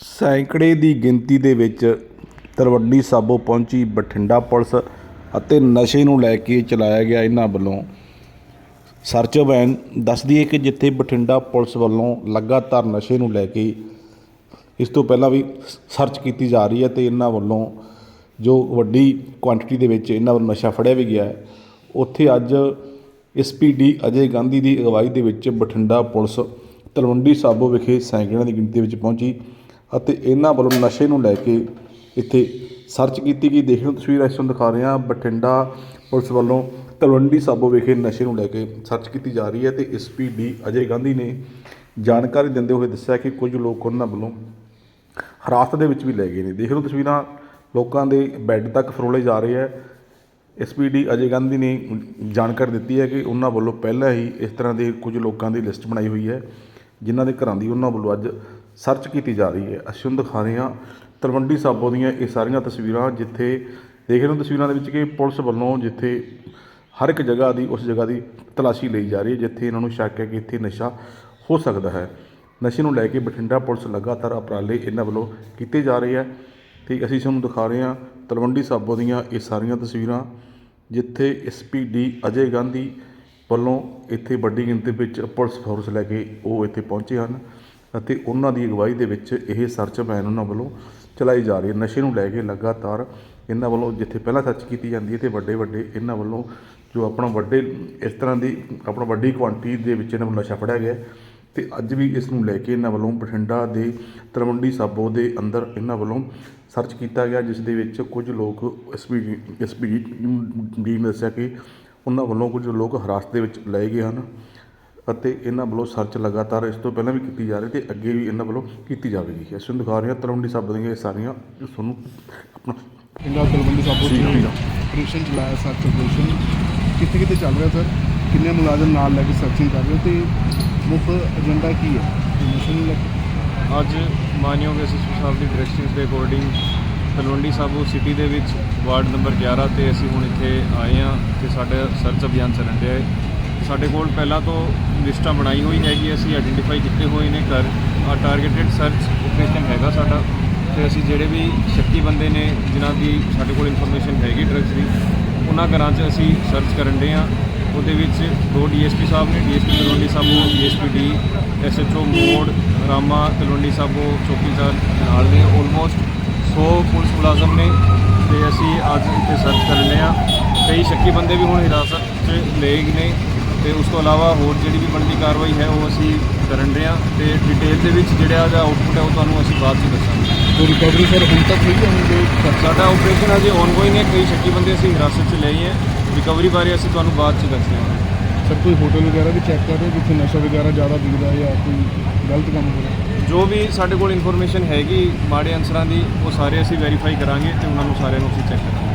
ਸੈਂਕੜੇ ਦੀ ਗਿਣਤੀ ਦੇ ਵਿੱਚ ਤਲਵੰਡੀ ਸਾਬੋ ਪਹੁੰਚੀ ਬਠਿੰਡਾ ਪੁਲਿਸ ਅਤੇ ਨਸ਼ੇ ਨੂੰ ਲੈ ਕੇ ਚਲਾਇਆ ਗਿਆ ਇਹਨਾਂ ਵੱਲੋਂ। ਸਰਚ ਅਭਿਆਨ ਦੱਸਦੀ ਹੈ ਕਿ ਜਿੱਥੇ ਬਠਿੰਡਾ ਪੁਲਿਸ ਵੱਲੋਂ ਲਗਾਤਾਰ ਨਸ਼ੇ ਨੂੰ ਲੈ ਕੇ ਇਸ ਤੋਂ ਪਹਿਲਾਂ ਵੀ ਸਰਚ ਕੀਤੀ ਜਾ ਰਹੀ ਹੈ ਤੇ ਇਹਨਾਂ ਵੱਲੋਂ ਜੋ ਵੱਡੀ ਕੁਆਂਟੀਟੀ ਦੇ ਵਿੱਚ ਇਹਨਾਂ ਵੱਲੋਂ ਨਸ਼ਾ ਫੜਿਆ ਵੀ ਗਿਆ ਹੈ, ਉੱਥੇ ਅੱਜ ਐਸਪੀਡੀ ਅਜੇ ਗਾਂਧੀ ਦੀ ਅਗਵਾਈ ਦੇ ਵਿੱਚ ਬਠਿੰਡਾ ਪੁਲਿਸ ਤਲਵੰਡੀ ਸਾਬੋ ਵਿਖੇ ਸੈਂਕੜਿਆਂ ਦੀ ਗਿਣਤੀ ਵਿੱਚ ਪਹੁੰਚੀ। ਅਤੇ ਇਹਨਾਂ ਵੱਲੋਂ ਨਸ਼ੇ ਨੂੰ ਲੈ ਕੇ ਇੱਥੇ ਸਰਚ ਕੀਤੀ ਗਈ। ਦੇਖ ਲਓ ਤਸਵੀਰ, ਇਸ ਨੂੰ ਦਿਖਾ ਰਹੇ ਹਾਂ। ਬਠਿੰਡਾ ਪੁਲਿਸ ਵੱਲੋਂ ਤਲਵੰਡੀ ਸਾਬੋ ਵਿਖੇ ਨਸ਼ੇ ਨੂੰ ਲੈ ਕੇ ਸਰਚ ਕੀਤੀ ਜਾ ਰਹੀ ਹੈ ਤੇ ਐਸਪੀਡੀ ਅਜੇ ਗਾਂਧੀ ਨੇ ਜਾਣਕਾਰੀ ਦਿੰਦੇ ਹੋਏ ਦੱਸਿਆ ਕਿ ਕੁਝ ਲੋਕ ਉਹਨਾਂ ਵੱਲੋਂ ਹਰਾਸਤ ਦੇ ਵਿੱਚ ਵੀ ਲੈ ਗਏ ਨੇ। ਦੇਖ ਲਓ ਤਸਵੀਰਾਂ, ਲੋਕਾਂ ਦੇ ਬੈੱਡ ਤੱਕ ਫਰੋਲੇ ਜਾ ਰਹੇ ਹੈ। ਐਸਪੀਡੀ ਅਜੇ ਗਾਂਧੀ ਨੇ ਜਾਣਕਾਰੀ ਦਿੱਤੀ ਹੈ ਕਿ ਉਹਨਾਂ ਵੱਲੋਂ ਪਹਿਲਾਂ ਹੀ ਇਸ ਤਰ੍ਹਾਂ ਦੇ ਕੁਝ ਲੋਕਾਂ ਦੀ ਲਿਸਟ ਬਣਾਈ ਹੋਈ ਹੈ, ਜਿਨ੍ਹਾਂ ਦੇ ਘਰਾਂ ਦੀ ਉਹਨਾਂ ਵੱਲੋਂ ਅੱਜ ਸਰਚ ਕੀਤੀ ਜਾ ਰਹੀ ਹੈ। ਅਸੀਂ ਤੁਹਾਨੂੰ ਦਿਖਾ ਰਹੇ ਹਾਂ ਤਲਵੰਡੀ ਸਾਬੋ ਦੀਆਂ ਇਹ ਸਾਰੀਆਂ ਤਸਵੀਰਾਂ ਜਿੱਥੇ ਦੇਖ ਰਹੇ ਹੋ ਤਸਵੀਰਾਂ ਦੇ ਵਿੱਚ ਕਿ ਪੁਲਿਸ ਵੱਲੋਂ ਜਿੱਥੇ ਹਰ ਇੱਕ ਜਗ੍ਹਾ ਦੀ, ਉਸ ਜਗ੍ਹਾ ਦੀ ਤਲਾਸ਼ੀ ਲਈ ਜਾ ਰਹੀ ਹੈ, ਜਿੱਥੇ ਇਹਨਾਂ ਨੂੰ ਸ਼ੱਕ ਹੈ ਕਿ ਇੱਥੇ ਨਸ਼ਾ ਹੋ ਸਕਦਾ ਹੈ। ਨਸ਼ੇ ਨੂੰ ਲੈ ਕੇ ਬਠਿੰਡਾ ਪੁਲਿਸ ਲਗਾਤਾਰ ਉਪਰਾਲੇ ਇਹਨਾਂ ਵੱਲੋਂ ਕੀਤੇ ਜਾ ਰਹੇ ਹੈ ਤੇ ਅਸੀਂ ਤੁਹਾਨੂੰ ਦਿਖਾ ਰਹੇ ਹਾਂ ਤਲਵੰਡੀ ਸਾਬੋ ਦੀਆਂ ਇਹ ਸਾਰੀਆਂ ਤਸਵੀਰਾਂ, ਜਿੱਥੇ ਐਸਪੀਡੀ ਅਜੇ ਗਾਂਧੀ ਵੱਲੋਂ ਇੱਥੇ ਵੱਡੀ ਗਿਣਤੀ ਵਿੱਚ ਪੁਲਿਸ ਫੋਰਸ ਲੈ ਕੇ ਉਹ ਇੱਥੇ ਪਹੁੰਚੇ ਹਨ। ਅਤੇ ਉਹਨਾਂ ਦੀ ਅਗਵਾਈ ਦੇ ਵਿੱਚ ਇਹ ਸਰਚ ਅਭਿਆਨ ਉਹਨਾਂ ਵੱਲੋਂ ਚਲਾਈ ਜਾ ਰਹੀ ਹੈ। ਨਸ਼ੇ ਨੂੰ ਲੈ ਕੇ ਲਗਾਤਾਰ ਇਹਨਾਂ ਵੱਲੋਂ ਜਿੱਥੇ ਪਹਿਲਾਂ ਸਰਚ ਕੀਤੀ ਜਾਂਦੀ ਹੈ ਤੇ ਵੱਡੇ ਵੱਡੇ ਇਹਨਾਂ ਵੱਲੋਂ ਜੋ ਆਪਣਾ ਵੱਡੇ, ਇਸ ਤਰ੍ਹਾਂ ਦੀ ਆਪਣਾ ਵੱਡੀ ਕੁਆਂਟੀਟੀ ਦੇ ਵਿੱਚ ਇਹਨਾਂ ਵੱਲੋਂ ਨਸ਼ਾ ਫੜਿਆ ਗਿਆ ਹੈ ਤੇ ਅੱਜ ਵੀ ਇਸ ਨੂੰ ਲੈ ਕੇ ਇਹਨਾਂ ਵੱਲੋਂ ਬਠਿੰਡਾ ਦੇ ਤਲਵੰਡੀ ਸਾਬੋ ਦੇ ਅੰਦਰ ਇਹਨਾਂ ਵੱਲੋਂ ਸਰਚ ਕੀਤਾ ਗਿਆ, ਜਿਸ ਦੇ ਵਿੱਚ ਕੁਝ ਲੋਕ ਐਸਪੀ ਐਸਪੀ ਡੀ ਨੇ ਦੱਸਿਆ ਕਿ ਉਹਨਾਂ ਵੱਲੋਂ ਕੁਝ ਲੋਕ ਹਰਾਸਤ ਦੇ ਵਿੱਚ ਲਏ ਗਏ ਹਨ। ਅਤੇ ਇਹਨਾਂ ਵੱਲੋਂ ਸਰਚ ਲਗਾਤਾਰ ਇਸ ਤੋਂ ਪਹਿਲਾਂ ਵੀ ਕੀਤੀ ਜਾ ਰਹੀ ਤੇ ਅੱਗੇ ਵੀ ਇਹਨਾਂ ਵੱਲੋਂ ਕੀਤੀ ਜਾਵੇਗੀ। ਅਸੀਂ ਦਿਖਾ ਰਹੇ ਹਾਂ ਤਲਵੰਡੀ ਸਾਬੋ ਦੀਆਂ ਇਹ ਸਾਰੀਆਂ ਜੋ ਤੁਹਾਨੂੰ ਆਪਣਾ ਪਿੰਡਾਂ ਤਲਵੰਡੀ ਸਾਬੋ। ਚ ਆਪਰੇਸ਼ਨ ਚਲਾਇਆ ਸਰਚ ਆਪਰੇਸ਼ਨ ਕਿੱਥੇ ਕਿੱਥੇ ਚੱਲ ਰਿਹਾ ਸਰ? ਕਿੰਨੇ ਮੁਲਾਜ਼ਮ ਨਾਲ ਲੈ ਕੇ ਸਰਚਿੰਗ ਕਰ ਰਹੇ ਹੋ ਤੇ ਮੁੱਖ ਏਜੰਡਾ ਕੀ ਹੈ? ਨਸ਼ੇ ਨੂੰ ਲੈ ਕੇ। ਅੱਜ ਮਾਨਯੋਗ ਐਸਐਸਪੀ ਸਾਹਿਬ ਦੀ ਡਾਇਰੈਕਸ਼ਨਸ ਦੇ ਅਕੋਰਡਿੰਗ ਤਲਵੰਡੀ ਸਾਬੋ ਸਿਟੀ ਦੇ ਵਿੱਚ ਵਾਰਡ ਨੰਬਰ 11 ਤੇ ਅਸੀਂ ਹੁਣ ਇੱਥੇ ਆਏ ਹਾਂ ਤੇ ਸਾਡਾ ਸਰਚ ਅਭਿਆਨ ਚੱਲਣ ਡਿਆ ਹੈ। ਸਾਡੇ ਕੋਲ ਪਹਿਲਾਂ ਤੋਂ ਲਿਸਟਾਂ ਬਣਾਈ ਹੋਈ ਹੈਗੀ, ਅਸੀਂ ਆਈਡੈਂਟੀਫਾਈ ਕੀਤੇ ਹੋਏ ਨੇ ਘਰ। ਆ ਟਾਰਗੇਟਡ ਸਰਚ ਆਪਰੇਸ਼ਨ ਹੈਗਾ ਸਾਡਾ। ਤੇ ਅਸੀਂ ਜਿਹੜੇ ਵੀ ਸ਼ੱਕੀ ਬੰਦੇ ਨੇ, ਜਿਨ੍ਹਾਂ ਦੀ ਸਾਡੇ ਕੋਲ ਇਨਫੋਰਮੇਸ਼ਨ ਹੈਗੀ ਡਰੱਗਸ ਦੀ, ਉਹਨਾਂ ਘਰਾਂ 'ਚ ਅਸੀਂ ਸਰਚ ਕਰਨ ਦੇ ਹਾਂ। ਉਹਦੇ ਵਿੱਚ ਦੋ ਡੀਐਸਪੀ ਸਾਹਿਬ ਨੇ DSP Talwandi Sabo DSP D SHO Maur, Rama Talwandi Sabo ਚੌਕੀਦਾਰ ਨਾਲ ਨੇ ਆਲਮੋਸਟ 100 ਪੁਲਿਸ ਮੁਲਾਜ਼ਮ ਨੇ ਤੇ ਅਸੀਂ ਅੱਜ ਇੱਥੇ ਸਰਚ ਕਰਨ ਦੇ ਹਾਂ। ਕਈ ਸ਼ੱਕੀ ਬੰਦੇ ਵੀ ਹੁਣ ਹਿਰਾਸਤ 'ਚ ਲਏ ਨੇ। ਤੇ ਉਸ ਤੋਂ ਇਲਾਵਾ ਹੋਰ ਜਿਹੜੀ ਵੀ ਬਣਦੀ ਕਾਰਵਾਈ ਹੈ ਉਹ ਅਸੀਂ ਕਰਨ ਦੇ ਹਾਂ ਤੇ ਡਿਟੇਲ ਦੇ ਵਿੱਚ ਜਿਹੜਾ ਉਹਦਾ ਆਊਟਪੁੱਟ ਹੈ ਉਹ ਤੁਹਾਨੂੰ ਅਸੀਂ ਬਾਅਦ 'ਚ ਦੱਸਾਂਗੇ। ਜੋ ਰਿਕਵਰੀ ਸਰ ਹੁਣ ਤੱਕ ਹੋਈ ਹੈ ਹੁਣ ਸਾਡਾ ਆਪਰੇਸ਼ਨ ਅਜੇ ਆਨਗੋਇੰਗ ਹੈ ਕਈ ਸ਼ੱਕੀ ਬੰਦੇ ਅਸੀਂ ਹਿਰਾਸਤ 'ਚ ਲਏ ਹੈ। ਰਿਕਵਰੀ ਬਾਰੇ ਅਸੀਂ ਤੁਹਾਨੂੰ ਬਾਅਦ 'ਚ ਦੱਸਦੇ ਹਾਂ। ਸਰ ਕੋਈ ਹੋਟਲ ਵਗੈਰਾ ਵੀ ਚੈੱਕ ਕਰ ਰਹੇ ਜਿੱਥੇ ਨਸ਼ਾ ਵਗੈਰਾ ਜ਼ਿਆਦਾ ਵਿਕਦਾ ਹੈ ਜਾਂ ਕੋਈ ਗਲਤ ਕੰਮ ਹੋ ਰਿਹਾ? ਜੋ ਵੀ ਸਾਡੇ ਕੋਲ ਇਨਫੋਰਮੇਸ਼ਨ ਹੈਗੀ ਮਾੜੇ ਅਨਸਰਾਂ ਦੀ ਉਹ ਸਾਰੇ ਅਸੀਂ ਵੈਰੀਫਾਈ ਕਰਾਂਗੇ ਤੇ ਉਹਨਾਂ ਨੂੰ ਸਾਰਿਆਂ ਨੂੰ ਅਸੀਂ ਚੈੱਕ ਕਰਾਂਗੇ।